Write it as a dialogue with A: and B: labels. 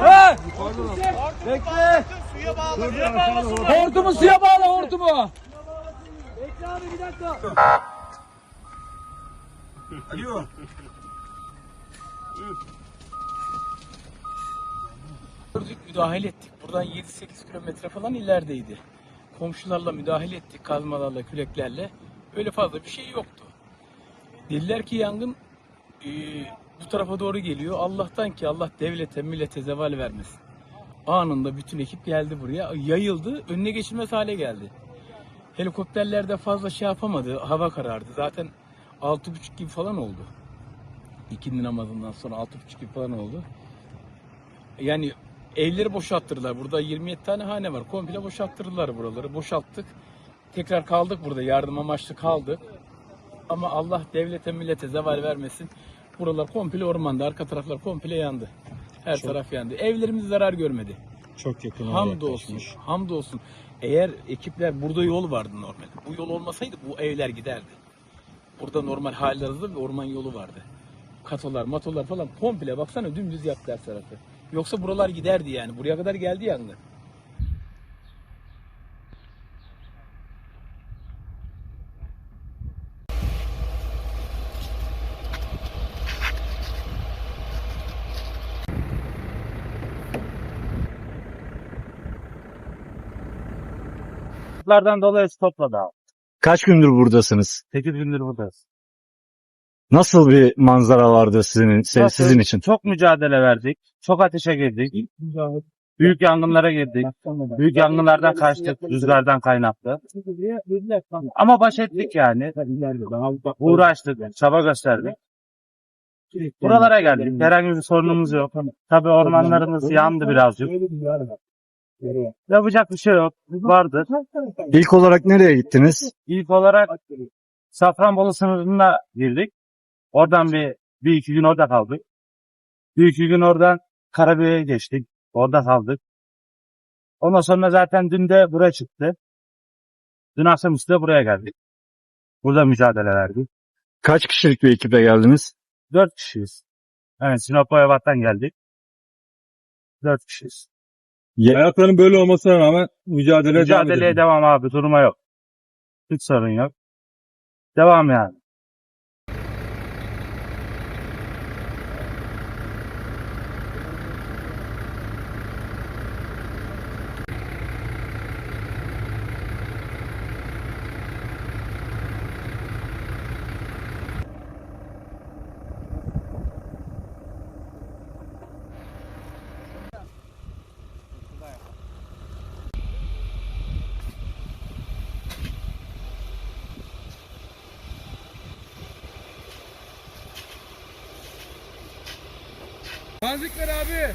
A: He! Bekle. Hortumu suya bağla hortumu. Bekle abi bir dakika. Gördük müdahale ettik. Buradan 7-8 kilometre falan ilerideydi. Komşularla müdahale ettik kazmalarla, küreklerle. Öyle fazla bir şey yoktu. Dediler ki yangın e, bu tarafa doğru geliyor. Allah'tan ki Allah devlete, millete zeval vermesin. Anında bütün ekip geldi buraya. Yayıldı, önüne geçilmez hale geldi. Helikopterler de fazla şey yapamadı. Hava karardı. Zaten 6.30 gibi falan oldu. İkindi namazından sonra 6.30 gibi falan oldu. Yani evleri boşalttırdılar. Burada 27 tane hane var. Komple boşalttırdılar buraları. Boşalttık. Tekrar kaldık burada. Yardım amaçlı kaldık. Ama Allah devlete millete zeval vermesin. Buralar komple ormanda. Arka taraflar komple yandı. Her taraf yandı. Evlerimiz zarar görmedi.
B: Çok yakın
A: Hamdolsun. Hamdolsun. Eğer ekipler burada yol vardı normalde. Bu yol olmasaydı bu evler giderdi. Burada normal hallerinde bir orman yolu vardı. Katolar, matolar falan komple baksana dümdüz yaptı her tarafı. Yoksa buralar giderdi yani. Buraya kadar geldi yangın.
C: Lardan dolayı topladı abi.
B: Kaç gündür buradasınız?
C: 8 gündür buradayız.
B: Nasıl bir manzara vardı sizin, se-
C: Nasıl?
B: sizin için?
C: Çok mücadele verdik. Çok ateşe girdik. Büyük yangınlara girdik. Büyük yangınlardan kaçtık. Rüzgardan kaynaklı. Ama baş ettik yani. Uğraştık. Çaba gösterdik. Buralara geldik. Herhangi bir sorunumuz yok. Tabii ormanlarımız yandı birazcık. Yapacak bir şey yok. Vardır.
B: İlk olarak nereye gittiniz?
C: İlk olarak Safranbolu sınırına girdik. Oradan bir, bir iki gün orada kaldık. Bir iki gün oradan Karabük'e geçtik. Orada kaldık. Ondan sonra zaten dün de buraya çıktı. Dün akşamüstü de buraya geldik. Burada mücadele verdik.
B: Kaç kişilik bir ekiple geldiniz?
C: Dört kişiyiz. Evet Sinop Boyabat'tan geldik. Dört kişiyiz.
D: Hayatların böyle olmasına rağmen mücadeleye devam
C: Mücadeleye
D: edelim.
C: devam abi. Duruma yok. Hiç sorun yok. Devam yani.
A: Nazikler abi.